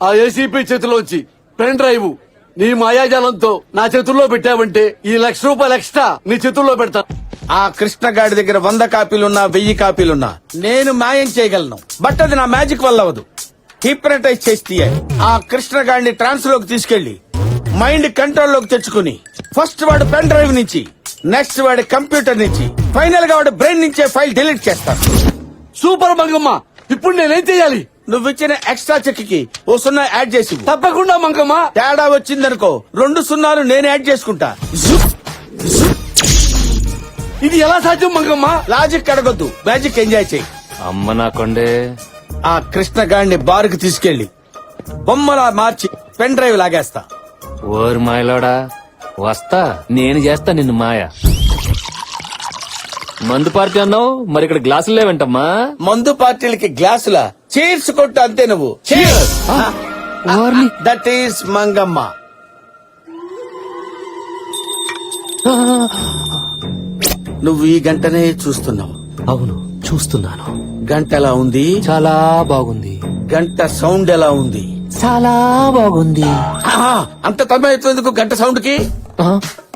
ఆ ఏసీపీ చేతిలోంచి pen drive నీ మాయాజాలంతో నా చేతుల్లో పెట్టావంటే ఈ లక్ష రూపాయలు ఎక్స్ట్రా నీ చేతుల్లో పెడతా. ఆ కృష్ణగాడి దగ్గర వంద కాపీలున్నా వెయ్యి కాపీలున్నా నేను మాయం చేయగలను. బట్ అది నా మ్యాజిక్ వల్ల అవదు హిప్నటైజ్ చేసి తీయాలి. ఆ కృష్ణగాడిని ట్రాన్స్లోకి తీసుకెళ్ళి మైండ్ కంట్రోల్లోకి తెచ్చుకుని ఫస్ట్ వాడు పెన్ డ్రైవ్ నుంచి నెక్స్ట్ వాడి కంప్యూటర్ నుంచి ఫైనల్గా వాడు బ్రెయిన్ నుంచే ఫైల్ డిలీట్ చేస్తాను. సూపర్ మంగమ్మ ఇప్పుడు నేనేం చేయాలి? నువ్వు ఇచ్చిన ఎక్స్ట్రా చెక్కి ఓ సున్నా యాడ్ చేసి. తప్పకుండా మంగమ్మ తేడా వచ్చిందనుకో రెండు సున్నాలు నేను యాడ్ చేసుకుంటా. ఇది ఎలా సాధ్యం మంగమ్మ లాజిక్ అడగొద్దు మ్యాజిక్ ఎంజాయ్ చేయి. అమ్మ నా కొండే. ఆ కృష్ణగాడిని బారుకు తీసుకెళ్ళి బొమ్మలా మార్చి పెన్ డ్రైవ్ లాగేస్తా. ఓరు మాయలోడా? వస్తా నేను చేస్తా నిన్ను మాయ. మందు పార్టీ అన్నావు? మరి ఇక్కడ గ్లాసులు లేవంటమ్మా. మందు పార్టీలకి గ్లాసుల? చీర్స్ కొట్టు అంతే నువ్వు. That is Mangamma. నువ్వు ఈ గంటనే చూస్తున్నావు. అవును చూస్తున్నాను. గంట ఎలా ఉంది? చాలా బాగుంది. గంట సౌండ్ ఎలా ఉంది? చాలా బాగుంది. అంత తమ్మవుతుందుకు గంట సౌండ్కి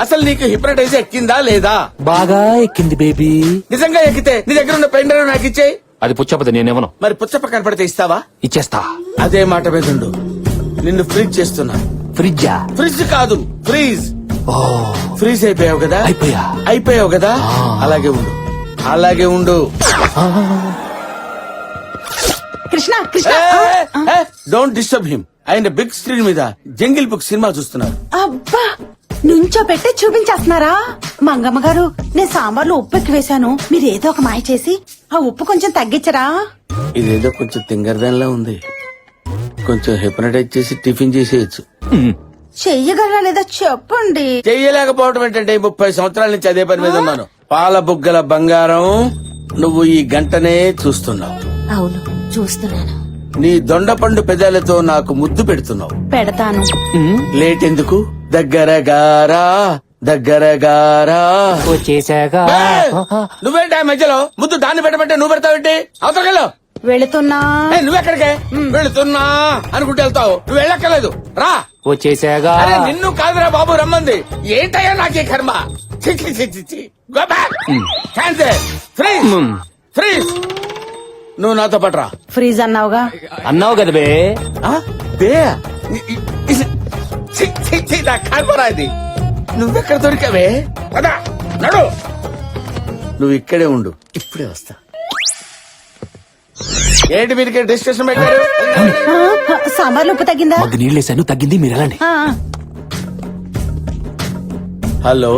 అసలు నీకు హిప్నటైజ్ ఎక్కిందా లేదా? బాగా ఎక్కింది బేబీ నిజంగా ఎక్కితే నీ దగ్గర ఉన్న పెన్ డ్రైవ్ నాకు ఇచ్చేయి. అది పుచ్చపతి నేనేమను మరి పుచ్చప్ప కనపడితే ఇస్తావా? ఇచ్చేస్తా. అదే మాట మీద ఉండు. నిన్ను ఫ్రీజ్ చేస్తున్నా. ఫ్రిడ్జా ఫ్రిడ్జ్ కాదు ఫ్రీజ్ ఓ. ఫ్రీజ్ అయిపోయావు కదా? అయిపోయా? అయిపోయావు కదా? అలాగే ఉండు. అలాగే ఉండు. Krishna Krishna. Don't disturb him ఆయన బిగ్ స్క్రీన్ మీద జంగిల్ బుక్ సినిమా చూస్తున్నారు. అబ్బా! నుంచో పెట్టి చూపించేస్తున్నారా? మంగమ్మ గారు నేను సాంబార్లో ఉప్పు ఎక్కువ వేశాను. మీరు ఏదో ఒక మాయ చేసి ఆ ఉప్పు కొంచెం తగ్గించరా? ఇదేదో కొంచెం తింగర్దాన్లా ఉంది. కొంచెం హిప్నటైజ్ చేసి టిఫిన్ చేసేయచ్చు. చెయ్యగలరా లేదా చెప్పండి. చెయ్యలేకపోవడం ఏంటంటే ముప్పై సంవత్సరాల నుంచి అదే పని మీద ఉన్నాను. పాల బుగ్గల బంగారం నువ్వు ఈ గంటనే చూస్తున్నావు. అవును చూస్తున్నాను. నీ దొండపండు పెదాలతో నాకు ముద్దు పెడుతున్నావు. పెడతాను. లేట్ ఎందుకు? దగ్గర గారా దగ్గర గారా వచ్చేసాగా! నువ్వేంటి ఆ మధ్యలో? ముద్దు దాన్ని పెట్టమంటే నువ్వు పెడతావేంటి అవతలకెళ్ళు. వెళుతున్నా. నువ్వెక్కడికే వెళుతున్నా అనుకుంటూ వెళ్తావు. నువ్వు వెళ్ళక్కర్లేదు. రా. వచ్చేసాగా. అరే నిన్ను కాదురా బాబు రమ్మంది. ఏంటయ్యా నాకే కర్మ. Freeze. నువ్వు నాతో పట్రా. ఫ్రీజ్ అన్నావుగా? అన్నావు కదా బే. ఆ? బే? నా కర్మరా ఇది నువ్వెక్కడ దొరికావే? పదా నడు. నువ్వు ఇక్కడే ఉండు. ఇప్పుడే వస్తా. ఏంటి మీరు ఇక్కడ డిస్కషన్ పెట్టారు? సాంబార్లో ఉప్పు తగ్గిందా? మగ్గు నీళ్ళేసాను తగ్గింది మీరు వెళ్ళండి. ఆ, హలో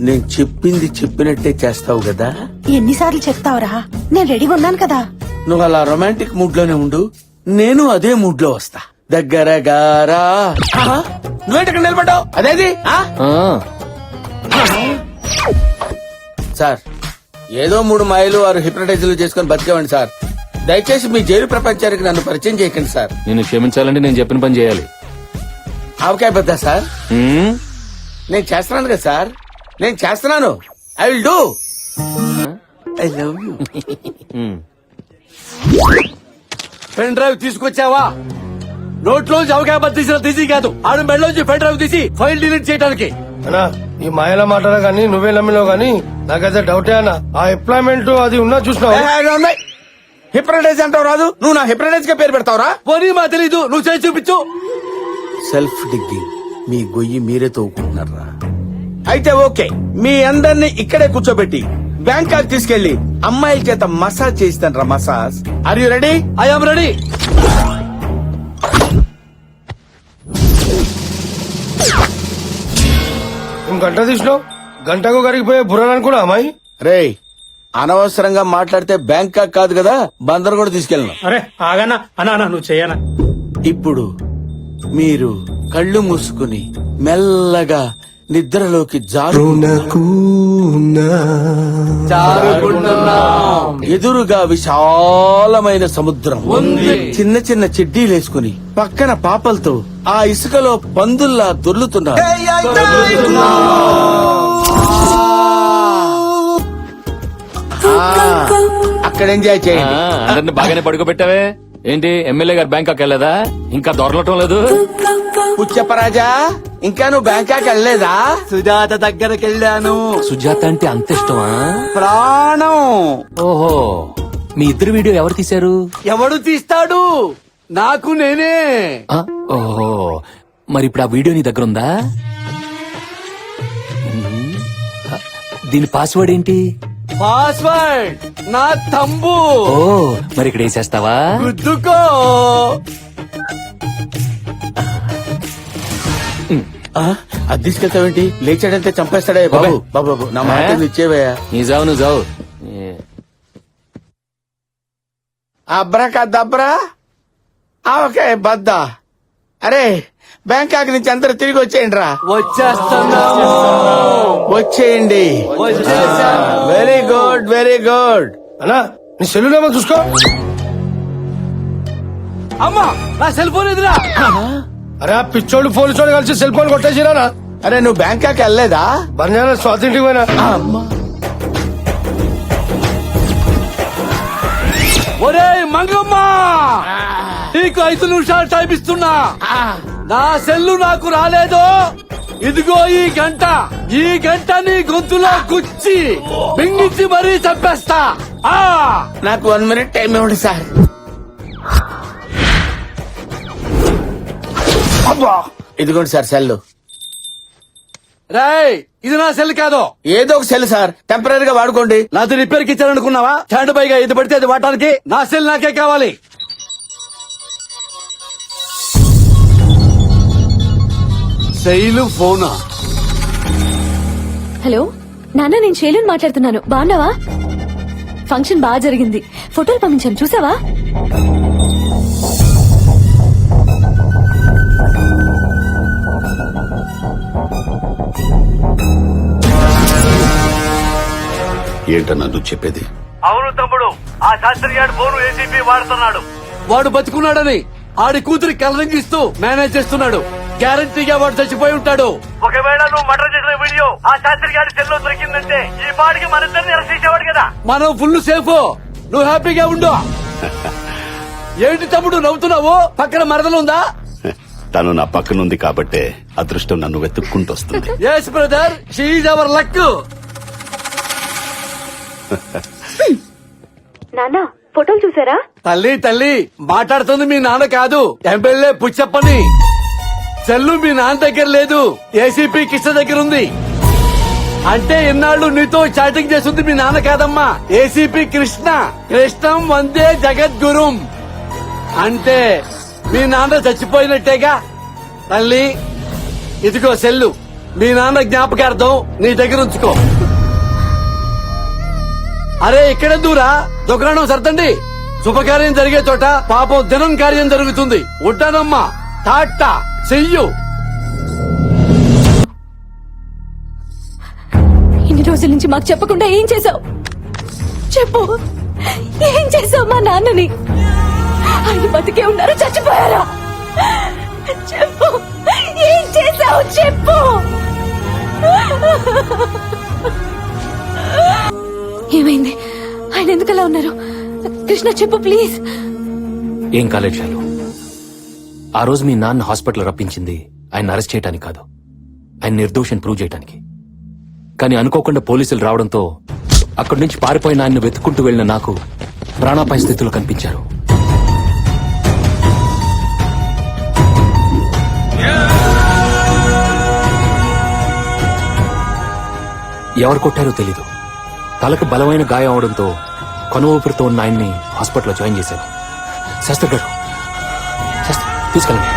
నేను చెప్పింది చెప్పినట్టే చేస్తావు కదా? ఎన్నిసార్లు చెప్తావురా? నేను రెడీగా ఉన్నాను కదా. నువ్వు అలా రొమాంటిక్ మూడ్లోనే ఉండు నేను అదే మూడ్లో వస్తా. దగ్గర గారా ఆహా, నువ్వేంటి ఇక్కడ నిలబడ్డావు? అదేది? ఆ? ఆ, సార్ ఏదో మూడు మాయలు వారు హిప్నటైజర్లు చేసుకుని బతికేవండి సార్. దయచేసి మీ జైలు ప్రపంచానికి నన్ను పరిచయం చేయకండి సార్. నిన్ను క్షమించాలంటే నేను చెప్పిన పని చేయాలి. ఆవకాయ పెద్ద సార్. నేను చేస్తున్నాను కదా సార్. నేను చేస్తున్నాను. I will do. I love you. Pen drive తీసుకొచ్చావా? నోట్లోంచి అవకాశం తీసిన తీసి కాదు ఆడు మెడలోంచి డ్రైవ్ తీసి ఫైల్ డిలీట్ చేయడానికి అన్నా ఈ మాయల మాటలు గాని నువ్వే నమ్మినావు గాని నాకైతే డౌటే అన్న. ఆ ఎంప్లాయ్మెంట్ అది ఉన్నా చూసినావు? హిప్నటైజ్ అంటావు రాదు నువ్వు నా హిప్నటైజ్గా పేరు పెడతావురా? పోనీ మా తెలీదు నువ్వు చేసి చూపించు. సెల్ఫ్ డిగ్గింగ్ మీ గొయ్యి మీరే తవ్వుకుంటున్నారా అయితే ఓకే మీ అందరినీ ఇక్కడే కూర్చోబెట్టి బ్యాంకాక్ తీసుకెళ్ళి అమ్మాయిల చేత మసాజ్ చేయిస్తాను massage. Are you ready I'm ready గంట తీసినావు? గంటకు కరిగిపోయే బుర్రని కూడా అమ్మాయి? రే అనవసరంగా మాట్లాడితే బ్యాంకాక్ కాదు కదా? బందర్ కూడా తీసుకెళ్ళను. అరే ఆగనా అన్నా అన్నా నువ్వు చెయ్యనా ఇప్పుడు మీరు కళ్ళు మూసుకుని మెల్లగా నిద్రలోకి జారు ఎదురుగా విశాలమైన సముద్రం. ఉంది. చిన్న చిన్న చెడ్డీలేసుకుని పక్కన పాపలతో ఆ ఇసుకలో పందుల్లా దొర్లుతున్నారు. ఆ, అక్కడ ఎంజాయ్ చేయండి. అందరిని బాగానే పడుకోబెట్టావే. ఏంటి ఎమ్మెల్యే గారు బ్యాంకాక్ వెళ్ళదా ఇంకా దొరలటం లేదు? పుచ్చప్పరాజా ఇంకా నువ్వు బ్యాంకాక్ వెళ్ళలేదా? సుజాత దగ్గరికి వెళ్ళాను. సుజాత అంటే అంత ఇష్టమా? ప్రాణం. ఓహో మీ ఇద్దరు వీడియో ఎవరు తీశారు? ఎవడు తీస్తాడు? నాకు నేనే. ఆ, ఓహో మరి ఇప్పుడు ఆ వీడియో నీ దగ్గర ఉందా? ఉమ్, ఆ, దీని పాస్వర్డ్ ఏంటి? పాస్వర్డ్ నా తంబు. ఓ మరి ఇక్కడ వేసేస్తావా? గుద్దుకో. అది తీసుకెళ్తావేంటి? లేచాడంటే చంపేస్తాడే బాబు. బాబు. బాబు నా మాట? ఇచ్చేవయ్యా. నీ జావు నువ్వు జావు. అబ్రా దబ్రా ఆ, ఓకే బద్దా. అరే బ్యాంకాక్ నుంచి అందరూ తిరిగి వచ్చేయండి రా వచ్చేస్తున్నాము. వచ్చేయండి. వెరీ గుడ్ వెరీ గుడ్ అన్నా నీ సెల్లు ఏమో చూసుకో. అమ్మా నా సెల్ ఫోన్ ఎదురా అరే ఆ పిచ్చోడు పోలీసోడు కలిసి సెల్ ఫోన్ కొట్టేసిరానా? అరే నువ్వు బ్యాంకాక్ వెళ్ళలేదా? బంజారా స్వాతి ఇంటికి పోయినా? అమ్మా. ఒరే మంగమ్మ! నీకు ఐదు నిమిషాలు టైం ఇస్తున్నా. నా సెల్లు నాకు రాలేదు? ఇదిగో ఈ గంట. ఈ గంట నీ గొంతులో గుచ్చి మింగించి మరీ చంపేస్తా. ఆ. నాకు వన్ మినిట్ టైం ఇవ్వండి సార్. ఇదిగోండి సార్ సెల్ రేయ్ ఇది నా సెల్ కాదు. ఏదో ఒక సెల్ సార్ టెంపరీ గా వాడుకోండి. నాది రిపేర్కి ఇచ్చారనుకున్నావా? స్టాండ్ బైగా ఇది పడితే అది వాడటానికి నా సెల్ నాకే కావాలి. శైలు ఫోనా? హలో నాన్న నేను శైలుని మాట్లాడుతున్నాను. బాగున్నావా? ఫంక్షన్ బాగా జరిగింది. ఫోటోలు పంపించాను చూసావా? ఏంటన్నా నువ్వు చెప్పేది? అవును తమ్ముడు. ఆ శాస్త్రి గారు ఫోన్ ఏసీపీ వాడుతున్నాడు. వాడు బతుకున్నాడని ఆడి కూతురి కలరింగ్ ఇస్తూ మేనేజ్ చేస్తున్నాడు. గ్యారంటీగా వాడు చచ్చిపోయి ఉంటాడు. ఒకవేళ నువ్వు మర్డర్ చేసిన వీడియో ఆ శాస్త్రి గారి సెల్లో దొరికిందంటే ఈ పాటికి మన ఇద్దరిని అరెస్ట్ చేసేవాడు కదా. మనం ఫుల్ సేఫ్. నువ్వు హ్యాపీగా ఉండు. ఏంటి తమ్ముడు నవ్వుతున్నావు? పక్కన మరదలుందా తను నా పక్కనుంది కాబట్టే అదృష్టం నన్ను వెతుక్కుంటూ వస్తుంది. ఎస్ బ్రదర్ షీఈ్ అవర్ లక్ నానా ఫోటోలు చూసారా? తల్లి తల్లి మాట్లాడుతుంది మీ నాన్న కాదు. ఎమ్మెల్యే పుచ్చప్పని. చెల్లు మీ నాన్న దగ్గర లేదు. ఏసీపీ కిష్ట దగ్గర ఉంది. అంటే ఇన్నాళ్ళు నీతో చాటింగ్ చేస్తుంది మీ నాన్న కాదమ్మా. ఏసీపీ కృష్ణ. కృష్ణం వందే జగద్గురుం. అంటే మీ నాన్న చచ్చిపోయినట్టేగా? తల్లి ఇదిగో సెల్లు మీ నాన్న జ్ఞాపకార్థం నీ దగ్గర ఉంచుకో. అరే ఇక్కడ దూరా. దుకాణం సర్దండి. శుభకార్యం జరిగే చోట పాపం దినం కార్యం జరుగుతుంది. ఉంటానమ్మా. టాటా. చెయ్యు. ఇన్ని రోజుల నుంచి మాకు చెప్పకుండా ఏం చేసావు చెప్పు. ఏం చేసావు మా నాన్నని? ఆయన బతికే ఉన్నారు చచ్చిపోయారా? చెప్పు. ఏం చేసావు చెప్పు. ఏమైంది? ఆయన ఎందుకలా ఉన్నారు? కృష్ణ చెప్పు ప్లీజ్. ఏం కాలేదు చాలు. ఆ రోజు మీ నాన్న హాస్పిటల్ రప్పించింది ఆయన అరెస్ట్ చేయడానికి కాదు. ఆయన నిర్దోషం ప్రూవ్ చేయడానికి కానీ అనుకోకుండా పోలీసులు రావడంతో అక్కడి నుంచి పారిపోయిన ఆయన్ని వెతుక్కుంటూ వెళ్ళిన నాకు ప్రాణాపాయ స్థితిలో కనిపించారు. ఎవరు కొట్టారో తెలీదు. తలకు బలమైన గాయం అవడంతో కొన ఊపిరితో ఉన్న ఆయన్ని హాస్పిటల్లో జాయిన్ చేశారు శాస్త్రి గారు తీసుకెళ్ళండి.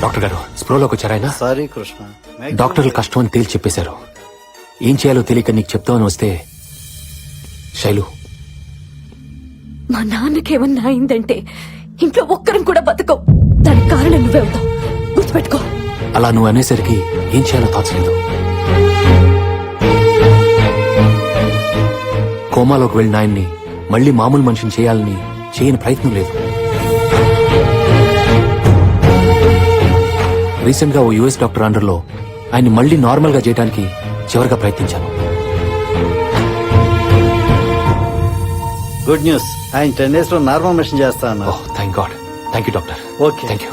డాక్టర్ గారు స్ప్రోలోకి వచ్చారు ఆయన? సారీ కృష్ణ. డాక్టర్లు కష్టం అని తేల్చి చెప్పేశారు. ఏం చేయాలో తెలియక నీకు చెప్తామని వస్తే శైలు. మా నాన్నకేమన్నా అయిందంటే ఇంట్లో ఒక్కరం కూడా బతకం దానికి కారణం నువ్వే అవుతావు. గుర్తుపెట్టుకో. అలా నువ్వు అనేసరికి ఏం చేయాలో తోచలేదు. కోమాలోకి వెళ్ళిన ఆయన్ని మళ్ళీ మామూలు మనిషిని చేయాలని చేయని ప్రయత్నం లేదు. రీసెంట్గా ఓ యుఎస్ డాక్టర్ అండర్లో ఆయన్ని మళ్ళీ నార్మల్గా చేయడానికి చివరిగా ప్రయత్నించాను. Good news. ఆయన టెన్ డేస్లో నార్మల్ మిషన్ చేస్తా ఓ అన్నారు thank God thank you doctor. Okay. Thank you